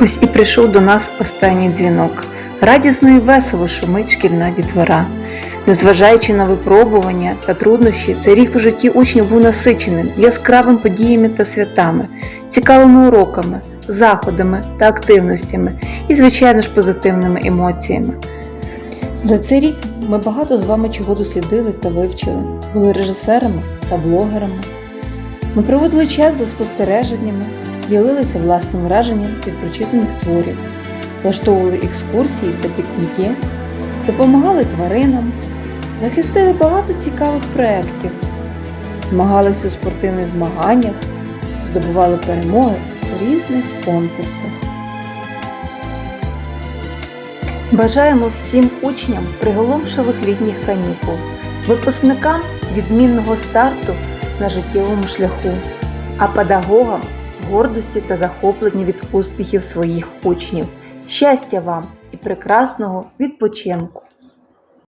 Ось і прийшов до нас останній дзвінок. Радісно і весело шумить шкільна дітвора. Незважаючи на випробування та труднощі, цей рік у житті учнів був насиченим яскравими подіями та святами, цікавими уроками, заходами та активностями і, звичайно ж, позитивними емоціями. За цей рік ми багато з вами чого дослідили та вивчили, були режисерами та блогерами. Ми проводили час за спостереженнями, ділилися власним враженням від прочитаних творів, влаштовували екскурсії та пікніки, допомагали тваринам, захистили багато цікавих проєктів, змагалися у спортивних змаганнях, здобували перемоги у різних конкурсах. Бажаємо всім учням приголомшових літніх канікул, випускникам відмінного старту на життєвому шляху, а педагогам гордості та захоплення від успіхів своїх учнів. Щастя вам і прекрасного відпочинку!